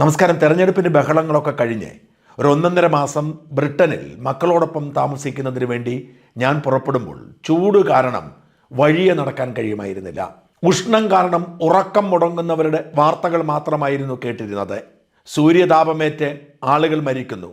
നമസ്കാരം. തെരഞ്ഞെടുപ്പിന്റെ ബഹളങ്ങളൊക്കെ കഴിഞ്ഞ് ഒരു ഒന്നൊന്നര മാസം ബ്രിട്ടനിൽ മക്കളോടൊപ്പം താമസിക്കുന്നതിന് വേണ്ടി ഞാൻ പുറപ്പെടുമ്പോൾ ചൂട് കാരണം വഴിയെ നടക്കാൻ കഴിയുമായിരുന്നില്ല. ഉഷ്ണം കാരണം ഉറക്കം മുടങ്ങുന്നവരുടെ വാർത്തകൾ മാത്രമായിരുന്നു കേട്ടിരുന്നത്. സൂര്യതാപമേറ്റ് ആളുകൾ മരിക്കുന്നു.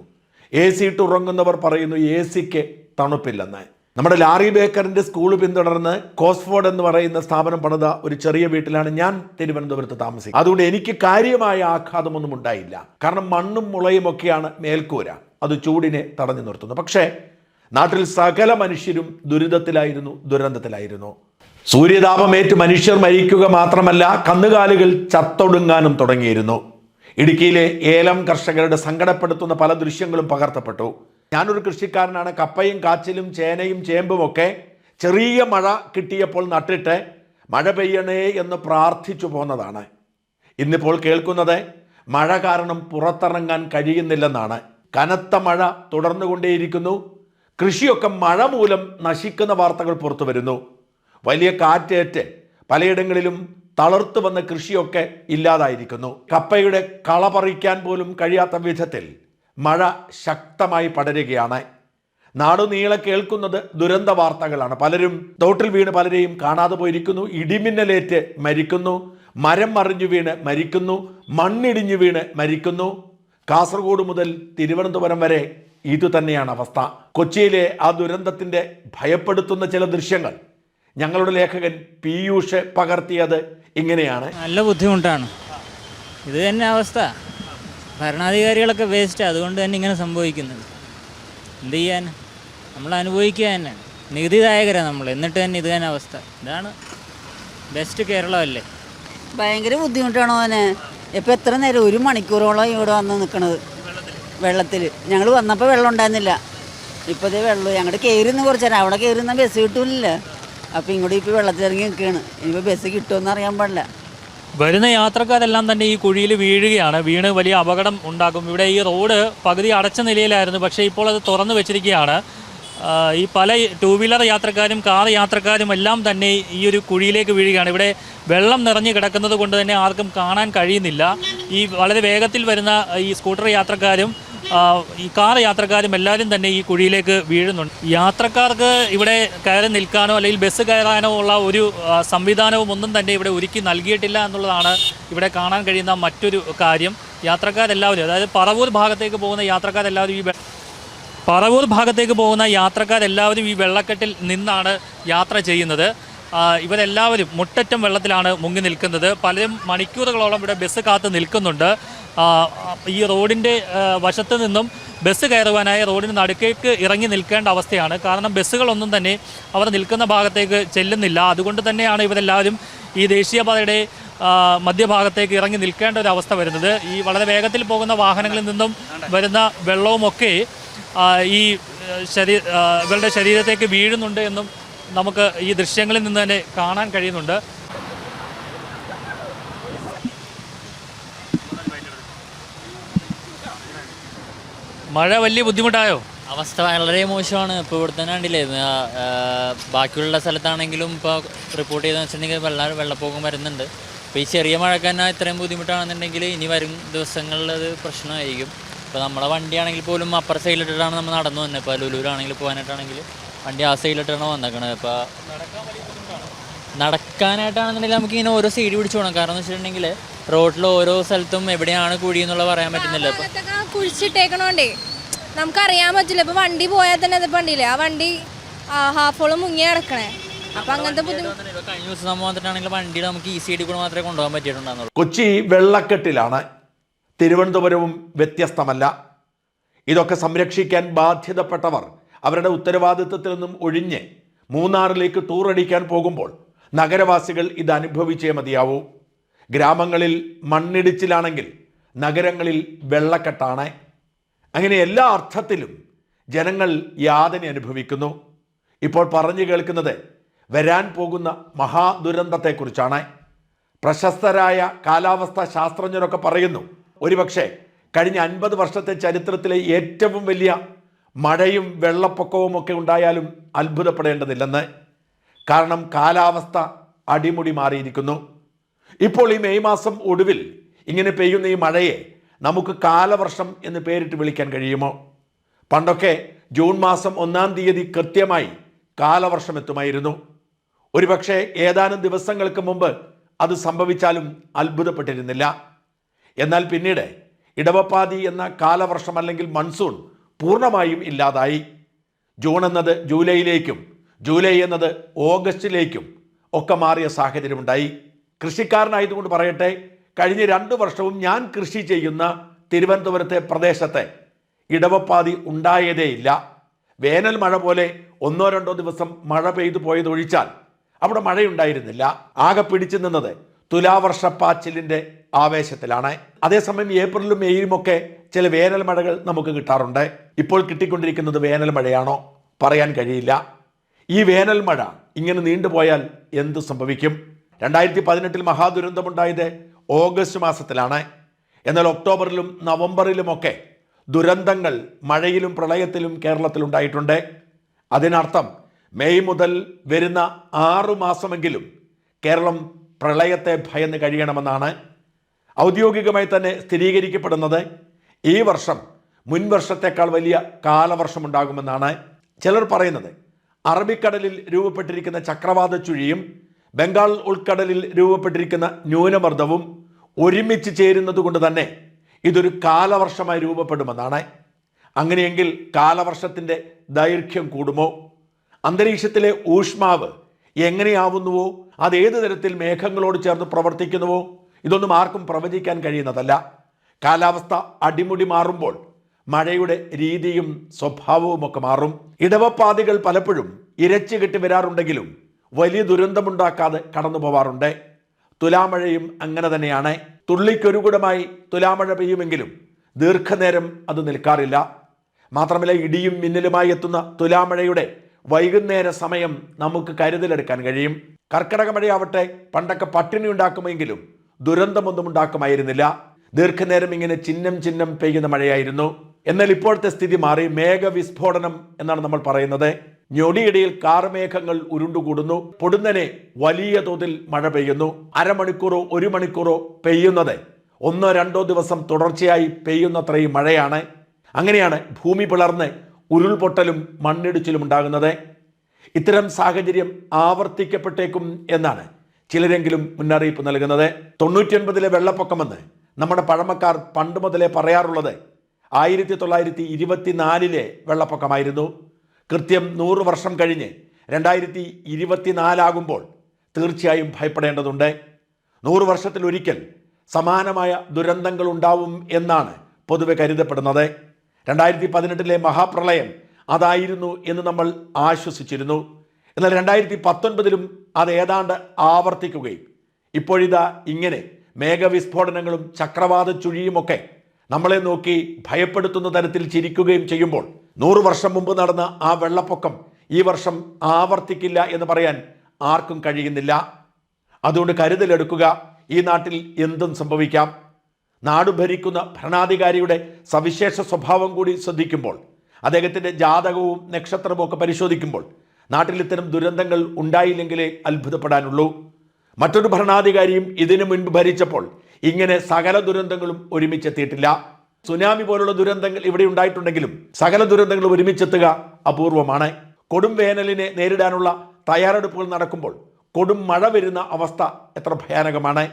എ സി ഇട്ട് ഉറങ്ങുന്നവർ പറയുന്നു എ സിക്ക് തണുപ്പില്ലെന്ന്. നമ്മുടെ ലാറി ബേക്കറിന്റെ സ്കൂൾ പിന്തുടർന്ന് കോസ്ഫോർഡ് എന്ന് പറയുന്ന സ്ഥാപനം പണിത ഒരു ചെറിയ വീട്ടിലാണ് ഞാൻ തിരുവനന്തപുരത്ത് താമസിക്കുന്നത്. അതുകൊണ്ട് എനിക്ക് കാര്യമായ ആഘാതമൊന്നും ഉണ്ടായില്ല. കാരണം മണ്ണും മുളയും ഒക്കെയാണ് മേൽക്കൂര. അത് ചൂടിനെ തടഞ്ഞു നിർത്തുന്നു. പക്ഷേ നാട്ടിൽ സകല മനുഷ്യരും ദുരിതത്തിലായിരുന്നു ദുരന്തത്തിലായിരുന്നു. സൂര്യതാപമേറ്റ് മനുഷ്യർ മരിക്കുക മാത്രമല്ല കന്നുകാലികൾ ചത്തൊടുങ്ങാനും തുടങ്ങിയിരുന്നു. ഇടുക്കിയിലെ ഏലം കർഷകരുടെ സങ്കടപ്പെടുത്തുന്ന പല ദൃശ്യങ്ങളും പകർത്തപ്പെട്ടു. ഞാനൊരു കൃഷിക്കാരനാണ്. കപ്പയും കാച്ചിലും ചേനയും ചേമ്പും ഒക്കെ ചെറിയ മഴ കിട്ടിയപ്പോൾ നട്ടിട്ട് മഴ പെയ്യണേ എന്ന് പ്രാർത്ഥിച്ചു പോന്നതാണ്. ഇന്നിപ്പോൾ കേൾക്കുന്നത് മഴ കാരണം പുറത്തിറങ്ങാൻ കഴിയുന്നില്ലെന്നാണ്. കനത്ത മഴ തുടർന്നുകൊണ്ടേയിരിക്കുന്നു. കൃഷിയൊക്കെ മഴ മൂലം നശിക്കുന്ന വാർത്തകൾ പുറത്തു വരുന്നു. വലിയ കാറ്റേറ്റ് പലയിടങ്ങളിലും തളർത്തു വന്ന കൃഷിയൊക്കെ ഇല്ലാതായിരിക്കുന്നു. കപ്പയുടെ കള പറിക്കാൻ പോലും കഴിയാത്ത വിധത്തിൽ മഴ ശക്തമായി പടരുകയാണ്. നാടുനീളെ കേൾക്കുന്നത് ദുരന്ത വാർത്തകളാണ്. പലരും തോട്ടിൽ വീണ് പലരെയും കാണാതെ പോയിരിക്കുന്നു. ഇടിമിന്നലേറ്റ് മരിക്കുന്നു. മരം മറിഞ്ഞു വീണ് മരിക്കുന്നു. മണ്ണിടിഞ്ഞു വീണ് മരിക്കുന്നു. കാസർഗോഡ് മുതൽ തിരുവനന്തപുരം വരെ ഇതുതന്നെയാണ് അവസ്ഥ. കൊച്ചിയിലെ ആ ദുരന്തത്തിന്റെ ഭയപ്പെടുത്തുന്ന ചില ദൃശ്യങ്ങൾ. ഞങ്ങളുടെ ലേഖകൻ പീയൂഷ് പകർത്തിയത് ഇങ്ങനെയാണ്. നല്ല ബുദ്ധിമുട്ടാണ്. ഇത് തന്നെ അവസ്ഥ. ഭരണാധികാരികളൊക്കെ വേസ്റ്റ് അതുകൊണ്ട് തന്നെ ഇങ്ങനെ സംഭവിക്കുന്നത് എന്ത് ചെയ്യാൻ? നമ്മൾ അനുഭവിക്കുക തന്നെ. നികുതിദായകരാണ് നമ്മൾ. എന്നിട്ട് തന്നെ ഇത് തന്നെ അവസ്ഥ. ഇതാണ് ബെസ്റ്റ് കേരളമല്ലേ? ഭയങ്കര ബുദ്ധിമുട്ടാണോ അവന് ഇപ്പം എത്ര നേരം ഒരു മണിക്കൂറോളം ഇവിടെ വന്ന് നിൽക്കണത് വെള്ളത്തിൽ ഞങ്ങൾ വന്നപ്പോൾ വെള്ളം ഉണ്ടായിരുന്നില്ല. ഇപ്പോഴത്തെ വെള്ളം ഞങ്ങളുടെ കയറിന്ന് കുറച്ച് നേരം. അവിടെ കയറുന്ന ബസ് കിട്ടില്ല അപ്പോൾ ഇങ്ങോട്ട് ഇപ്പോൾ വെള്ളത്തിലിറങ്ങി നിൽക്കുകയാണ് ഇനിയിപ്പോൾ ബസ് കിട്ടുമെന്ന് അറിയാൻ പാടില്ല. വരുന്ന യാത്രക്കാരെല്ലാം തന്നെ ഈ കുഴിയിൽ വീഴുകയാണ്. വീണ് വലിയ അപകടം ഉണ്ടാകും. ഇവിടെ ഈ റോഡ് പകുതി അടച്ച നിലയിലായിരുന്നു. പക്ഷേ ഇപ്പോൾ അത് തുറന്നു വെച്ചിരിക്കുകയാണ്. ഈ പല ടൂ വീലർ യാത്രക്കാരും കാർ യാത്രക്കാരും എല്ലാം തന്നെ ഈ ഒരു കുഴിയിലേക്ക് വീഴുകയാണ്. ഇവിടെ വെള്ളം നിറഞ്ഞു കിടക്കുന്നത് കൊണ്ട് തന്നെ ആർക്കും കാണാൻ കഴിയുന്നില്ല. ഈ വളരെ വേഗത്തിൽ വരുന്ന ഈ സ്കൂട്ടർ യാത്രക്കാരും ഈ കാർ യാത്രക്കാരും എല്ലാവരും തന്നെ ഈ കുഴിയിലേക്ക് വീഴുന്നുണ്ട്. യാത്രക്കാർക്ക് ഇവിടെ കയറി നിൽക്കാനോ അല്ലെങ്കിൽ ബസ് കയറാനോ ഉള്ള ഒരു സംവിധാനവും ഒന്നും തന്നെ ഇവിടെ ഒരുക്കി നൽകിയിട്ടില്ല എന്നുള്ളതാണ് ഇവിടെ കാണാൻ കഴിയുന്ന മറ്റൊരു കാര്യം. യാത്രക്കാരെല്ലാവരും അതായത് പറവൂർ ഭാഗത്തേക്ക് പോകുന്ന യാത്രക്കാരെല്ലാവരും ഈ പറവൂർ ഭാഗത്തേക്ക് പോകുന്ന യാത്രക്കാരെല്ലാവരും ഈ വെള്ളക്കെട്ടിൽ നിന്നാണ് യാത്ര ചെയ്യുന്നത്. ഇവരെല്ലാവരും മുട്ടറ്റം വെള്ളത്തിലാണ് മുങ്ങി നിൽക്കുന്നത്. പലരും മണിക്കൂറുകളോളം ഇവിടെ ബസ് കാത്ത് നിൽക്കുന്നുണ്ട്. ഈ റോഡിന്റെ വശത്ത് നിന്നും ബസ് കയറുവാനായി റോഡിന് നടുക്കേക്ക് ഇറങ്ങി നിൽക്കേണ്ട അവസ്ഥയാണ്. കാരണം ബസ്സുകളൊന്നും തന്നെ അവർ നിൽക്കുന്ന ഭാഗത്തേക്ക് ചെല്ലുന്നില്ല. അതുകൊണ്ട് തന്നെയാണ് ഇവരെല്ലാവരും ഈ ദേശീയപാതയുടെ മധ്യഭാഗത്തേക്ക് ഇറങ്ങി നിൽക്കേണ്ട ഒരു അവസ്ഥ വരുന്നത്. ഈ വളരെ വേഗത്തിൽ പോകുന്ന വാഹനങ്ങളിൽ നിന്നും വരുന്ന വെള്ളവുമൊക്കെ ഈ ശരീ ഇവരുടെ ശരീരത്തേക്ക് വീഴുന്നുണ്ട് എന്നും നമുക്ക് ഈ ദൃശ്യങ്ങളിൽ നിന്ന് തന്നെ കാണാൻ കഴിയുന്നുണ്ട്. മഴ വലിയ ബുദ്ധിമുട്ടായോ? അവസ്ഥ വളരെ മോശമാണ്. ഇപ്പോൾ ഇവിടെ തന്നെ കണ്ടില്ലേ ബാക്കിയുള്ള സ്ഥലത്താണെങ്കിലും ഇപ്പോൾ റിപ്പോർട്ട് ചെയ്തെന്ന് വെച്ചിട്ടുണ്ടെങ്കിൽ വെള്ളം വെള്ളപ്പൊക്കം വരുന്നുണ്ട്. അപ്പോൾ ഈ ചെറിയ മഴക്ക് തന്നെ ഇത്രയും ബുദ്ധിമുട്ടാണെന്നുണ്ടെങ്കിൽ ഇനി വരും ദിവസങ്ങളിൽ അത് പ്രശ്നമായിരിക്കും. ഇപ്പോൾ നമ്മുടെ വണ്ടിയാണെങ്കിൽ പോലും അപ്പുറ സൈഡിലിട്ടിട്ടാണ് നമ്മൾ നടന്നു വന്നത്. ഇപ്പോൾ ലുലൂരാണെങ്കിൽ പോകാനായിട്ടാണെങ്കിൽ വണ്ടി ആ സൈഡിലിട്ടാണ് വന്നേക്കണത്. ഇപ്പോൾ നടക്കാനായിട്ടാണെന്നുണ്ടെങ്കിൽ നമുക്ക് ഇങ്ങനെ ഓരോ സൈഡ് പിടിച്ചു പോകണം. കാരണം എന്ന് വെച്ചിട്ടുണ്ടെങ്കിൽ റോഡിൽ ഓരോ സ്ഥലത്തും എവിടെയാണ് കുഴി എന്നുള്ളത് പറയാൻ പറ്റുന്നില്ല. കുഴിച്ചിട്ടേക്കണോണ്ടേ നമുക്ക് കുഴിച്ചിട്ടേക്കണോണ്ടേ നമുക്കറിയാൻ പറ്റില്ല. ഇപ്പൊ വണ്ടി പോയാൽ തന്നെ അത് വണ്ടിയില്ലേ ആ വണ്ടി ഹാഫോളം മുങ്ങി കിടക്കണേ കഴിഞ്ഞ ദിവസം വന്നിട്ടാണെങ്കിൽ നമുക്ക് കൂടെ മാത്രമേ കൊണ്ടുപോകാൻ പറ്റിയിട്ടുണ്ടാകുന്നുള്ളൂ കൊച്ചി വെള്ളക്കെട്ടിലാണ്. തിരുവനന്തപുരവും വ്യത്യസ്തമല്ല. ഇതൊക്കെ സംരക്ഷിക്കാൻ ബാധ്യതപ്പെട്ടവർ അവരുടെ ഉത്തരവാദിത്വത്തിൽ നിന്നും ഒഴിഞ്ഞ് മൂന്നാറിലേക്ക് ടൂർ അടിക്കാൻ പോകുമ്പോൾ നഗരവാസികൾ ഇത് അനുഭവിച്ചേ മതിയാവൂ. ഗ്രാമങ്ങളിൽ മണ്ണിടിച്ചിലാണെങ്കിൽ നഗരങ്ങളിൽ വെള്ളക്കെട്ടാണ്. അങ്ങനെ എല്ലാ അർത്ഥത്തിലും ജനങ്ങൾ യാതന അനുഭവിക്കുന്നു. ഇപ്പോൾ പറഞ്ഞു കേൾക്കുന്നത് വരാൻ പോകുന്ന മഹാദുരന്തത്തെക്കുറിച്ചാണ്. പ്രശസ്തരായ കാലാവസ്ഥാ ശാസ്ത്രജ്ഞരൊക്കെ പറയുന്നു ഒരുപക്ഷെ കഴിഞ്ഞ അൻപത് വർഷത്തെ ചരിത്രത്തിലെ ഏറ്റവും വലിയ മഴയും വെള്ളപ്പൊക്കവും ഒക്കെ ഉണ്ടായാലും അത്ഭുതപ്പെടേണ്ടതില്ലെന്ന്. കാരണം കാലാവസ്ഥ അടിമുടി മാറിയിരിക്കുന്നു. ഇപ്പോൾ ഈ മെയ് മാസം ഒടുവിൽ ഇങ്ങനെ പെയ്യുന്ന ഈ മഴയെ നമുക്ക് കാലവർഷം എന്ന് പേരിട്ട് വിളിക്കാൻ കഴിയുമോ? പണ്ടൊക്കെ ജൂൺ മാസം ഒന്നാം തീയതി കൃത്യമായി കാലവർഷം എത്തുമായിരുന്നു. ഒരുപക്ഷെ ഏതാനും ദിവസങ്ങൾക്ക് മുമ്പ് അത് സംഭവിച്ചാലും അത്ഭുതപ്പെട്ടിരുന്നില്ല. എന്നാൽ പിന്നീട് ഇടവപ്പാതി എന്ന കാലവർഷം അല്ലെങ്കിൽ മൺസൂൺ പൂർണമായും ഇല്ലാതായി. ജൂൺ എന്നത് ജൂലൈയിലേക്കും ജൂലൈ എന്നത് ഓഗസ്റ്റിലേക്കും ഒക്കെ മാറിയ സാഹചര്യമുണ്ടായി. കൃഷിക്കാരനായതുകൊണ്ട് പറയട്ടെ കഴിഞ്ഞ രണ്ട് വർഷവും ഞാൻ കൃഷി ചെയ്യുന്ന തിരുവനന്തപുരത്തെ പ്രദേശത്തെ ഇടവപ്പാതി ഉണ്ടായതേയില്ല വേനൽ മഴ പോലെ ഒന്നോ രണ്ടോ ദിവസം മഴ പെയ്തു പോയതൊഴിച്ചാൽ അവിടെ മഴയുണ്ടായിരുന്നില്ല. ആകെ പിടിച്ചു നിന്നത് തുലാവർഷ പാച്ചിലിന്റെ ആവേശത്തിലാണ്. അതേസമയം ഏപ്രിലും മെയ്യിലും ഒക്കെ ചില വേനൽ മഴകൾ നമുക്ക് കിട്ടാറുണ്ട്. ഇപ്പോൾ കിട്ടിക്കൊണ്ടിരിക്കുന്നത് വേനൽ മഴയാണോ? പറയാൻ കഴിയില്ല. ഈ വേനൽ മഴ ഇങ്ങനെ നീണ്ടുപോയാൽ എന്ത് സംഭവിക്കും? രണ്ടായിരത്തി പതിനെട്ടിൽ മഹാദുരന്തമുണ്ടായത് ഓഗസ്റ്റ് മാസത്തിലാണ്. എന്നാൽ ഒക്ടോബറിലും നവംബറിലുമൊക്കെ ദുരന്തങ്ങൾ മഴയിലും പ്രളയത്തിലും കേരളത്തിലുണ്ടായിട്ടുണ്ട്. അതിനർത്ഥം മെയ് മുതൽ വരുന്ന ആറു മാസമെങ്കിലും കേരളം പ്രളയത്തെ ഭയന്ന് കഴിയണമെന്നാണ്. ഔദ്യോഗികമായി തന്നെ സ്ഥിരീകരിക്കപ്പെടുന്നത് ഈ വർഷം മുൻ വർഷത്തേക്കാൾ വലിയ കാലവർഷമുണ്ടാകുമെന്നാണ് ചിലർ പറയുന്നത്. അറബിക്കടലിൽ രൂപപ്പെട്ടിരിക്കുന്ന ചക്രവാത ചുഴിയും ബംഗാൾ ഉൾക്കടലിൽ രൂപപ്പെട്ടിരിക്കുന്ന ന്യൂനമർദ്ദവും ഒരുമിച്ച് ചേരുന്നത് കൊണ്ട് തന്നെ ഇതൊരു കാലവർഷമായി രൂപപ്പെടുമെന്നാണ്. അങ്ങനെയെങ്കിൽ കാലവർഷത്തിന്റെ ദൈർഘ്യം കൂടുമോ? അന്തരീക്ഷത്തിലെ ഊഷ്മാവ് എങ്ങനെയാവുന്നുവോ? അത് തരത്തിൽ മേഘങ്ങളോട് ചേർന്ന് പ്രവർത്തിക്കുന്നുവോ? ഇതൊന്നും ആർക്കും പ്രവചിക്കാൻ കഴിയുന്നതല്ല. കാലാവസ്ഥ അടിമുടി മാറുമ്പോൾ മഴയുടെ രീതിയും സ്വഭാവവും ഒക്കെ മാറും. ഇടവപ്പാതികൾ പലപ്പോഴും ഇരച്ചു കെട്ടി വരാറുണ്ടെങ്കിലും വലിയ ദുരന്തമുണ്ടാക്കാതെ കടന്നു പോവാറുണ്ട്. തുലാമഴയും അങ്ങനെ തന്നെയാണ്. തുള്ളിക്കൊരുകുടമായി തുലാമഴ പെയ്യുമെങ്കിലും ദീർഘനേരം അത് നിൽക്കാറില്ല. മാത്രമല്ല ഇടിയും മിന്നലുമായി എത്തുന്ന തുലാമഴയുടെ വൈകുന്നേര സമയം നമുക്ക് കരുതലെടുക്കാൻ കഴിയും. കർക്കിടക മഴയാവട്ടെ പണ്ടൊക്കെ പട്ടിണി ഉണ്ടാക്കുമെങ്കിലും ദുരന്തമൊന്നും ഉണ്ടാക്കുമായിരുന്നില്ല. ദീർഘനേരം ഇങ്ങനെ ചിഹ്നം ചിഹ്നം പെയ്യുന്ന മഴയായിരുന്നു. എന്നാൽ ഇപ്പോഴത്തെ സ്ഥിതി മാറി. മേഘവിസ്ഫോടനം എന്നാണ് നമ്മൾ പറയുന്നത്. ഞൊടിയിടയിൽ കാർമേഘങ്ങൾ ഉരുണ്ടുകൂടുന്നു. പൊടുന്നനെ വലിയ തോതിൽ മഴ പെയ്യുന്നു. അരമണിക്കൂറോ ഒരു മണിക്കൂറോ പെയ്യുന്നത് ഒന്നോ രണ്ടോ ദിവസം തുടർച്ചയായി പെയ്യുന്നത്രയും മഴയാണ്. അങ്ങനെയാണ് ഭൂമി പിളർന്ന് ഉരുൾപൊട്ടലും മണ്ണിടിച്ചിലും ഉണ്ടാകുന്നത്. ഇത്തരം സാഹചര്യം ആവർത്തിക്കപ്പെട്ടേക്കും എന്നാണ് ചിലരെങ്കിലും മുന്നറിയിപ്പ് നൽകുന്നത്. തൊണ്ണൂറ്റിയൊൻപതിലെ വെള്ളപ്പൊക്കമെന്ന് നമ്മുടെ പഴമക്കാർ പണ്ട് മുതലേ പറയാറുള്ളത്. ആയിരത്തി തൊള്ളായിരത്തി ഇരുപത്തിനാലിലെ വെള്ളപ്പൊക്കമായിരുന്നു. കൃത്യം നൂറ് വർഷം കഴിഞ്ഞ് രണ്ടായിരത്തി ഇരുപത്തിനാലാകുമ്പോൾ തീർച്ചയായും ഭയപ്പെടേണ്ടതുണ്ട്. നൂറ് വർഷത്തിലൊരിക്കൽ സമാനമായ ദുരന്തങ്ങൾ ഉണ്ടാവും എന്നാണ് പൊതുവെ കരുതപ്പെടുന്നത്. രണ്ടായിരത്തി പതിനെട്ടിലെ മഹാപ്രളയം അതായിരുന്നു എന്ന് നമ്മൾ ആശ്വസിച്ചിരുന്നു. എന്നാൽ രണ്ടായിരത്തി പത്തൊൻപതിലും അത് ഏതാണ്ട് ആവർത്തിക്കുകയും ഇപ്പോഴിതാ ഇങ്ങനെ മേഘവിസ്ഫോടനങ്ങളും ചക്രവാത ചുഴിയുമൊക്കെ നമ്മളെ നോക്കി ഭയപ്പെടുത്തുന്ന തരത്തിൽ ചിരിക്കുകയും ചെയ്യുമ്പോൾ നൂറ് വർഷം മുമ്പ് നടന്ന ആ വെള്ളപ്പൊക്കം ഈ വർഷം ആവർത്തിക്കില്ല എന്ന് പറയാൻ ആർക്കും കഴിയുന്നില്ല. അതുകൊണ്ട് കരുതലെടുക്കുക. ഈ നാട്ടിൽ എന്തും സംഭവിക്കാം. നാട് ഭരിക്കുന്ന ഭരണാധികാരിയുടെ സവിശേഷ സ്വഭാവം കൂടി ശ്രദ്ധിക്കുമ്പോൾ അദ്ദേഹത്തിന്റെ ജാതകവും നക്ഷത്രവും ഒക്കെ പരിശോധിക്കുമ്പോൾ നാട്ടിൽ ഇത്തരം ദുരന്തങ്ങൾ ഉണ്ടായില്ലെങ്കിലേ അത്ഭുതപ്പെടാനുള്ളൂ. മറ്റൊരു ഭരണാധികാരിയും ഇതിനു മുൻപ് ഭരിച്ചപ്പോൾ ഇങ്ങനെ സകല ദുരന്തങ്ങളും ഒരുമിച്ചെത്തിയിട്ടില്ല. സുനാമി പോലുള്ള ദുരന്തങ്ങൾ ഇവിടെ ഉണ്ടായിട്ടുണ്ടെങ്കിലും സകല ദുരന്തങ്ങളും ഒരുമിച്ചെത്തുക അപൂർവമാണ്. കൊടും വേനലിനെ നേരിടാനുള്ള തയ്യാറെടുപ്പുകൾ നടക്കുമ്പോൾ കൊടും മഴ വരുന്ന അവസ്ഥ എത്ര ഭയാനകമാണ്.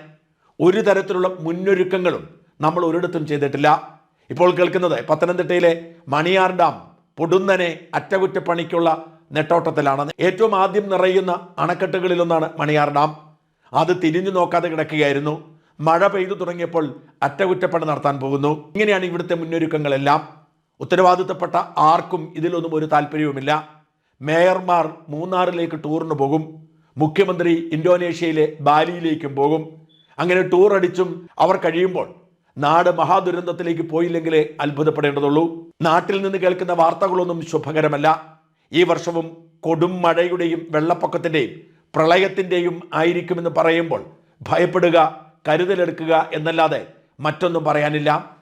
ഒരു തരത്തിലുള്ള മുന്നൊരുക്കങ്ങളും നമ്മൾ ഒരിടത്തും ചെയ്തിട്ടില്ല. ഇപ്പോൾ കേൾക്കുന്നത് പത്തനംതിട്ടയിലെ മണിയാർ ഡാം പൊടുന്നനെ അറ്റകുറ്റപ്പണിക്കുള്ള നെട്ടോട്ടത്തിലാണ്. ഏറ്റവും ആദ്യം നിറയുന്ന അണക്കെട്ടുകളിലൊന്നാണ് മണിയാർ ഡാം. അത് തിരിഞ്ഞു നോക്കാതെ കിടക്കുകയായിരുന്നു. മഴ പെയ്തു തുടങ്ങിയപ്പോൾ അറ്റകുറ്റപ്പണി നടത്താൻ പോകുന്നു. ഇങ്ങനെയാണ് ഇവിടുത്തെ മുന്നൊരുക്കങ്ങളെല്ലാം. ഉത്തരവാദിത്തപ്പെട്ട ആർക്കും ഇതിലൊന്നും ഒരു താല്പര്യവുമില്ല. മേയർമാർ മൂന്നാറിലേക്ക് ടൂറിന് പോകും. മുഖ്യമന്ത്രി ഇന്തോനേഷ്യയിലെ ബാലിയിലേക്കും പോകും. അങ്ങനെ ടൂർ അടിച്ചും അവർ കഴിയുമ്പോൾ നാട് മഹാദുരന്തത്തിലേക്ക് പോയില്ലെങ്കിലേ അത്ഭുതപ്പെടേണ്ടതുള്ളൂ. നാട്ടിൽ നിന്ന് കേൾക്കുന്ന വാർത്തകളൊന്നും ശുഭകരമല്ല. ഈ വർഷവും കൊടും മഴയുടെയും വെള്ളപ്പൊക്കത്തിന്റെയും പ്രളയത്തിന്റെയും ആയിരിക്കുമെന്ന് പറയുമ്പോൾ ഭയപ്പെടുക കരുതലെടുക്കുക എന്നല്ലാതെ മറ്റൊന്നും പറയാനില്ല.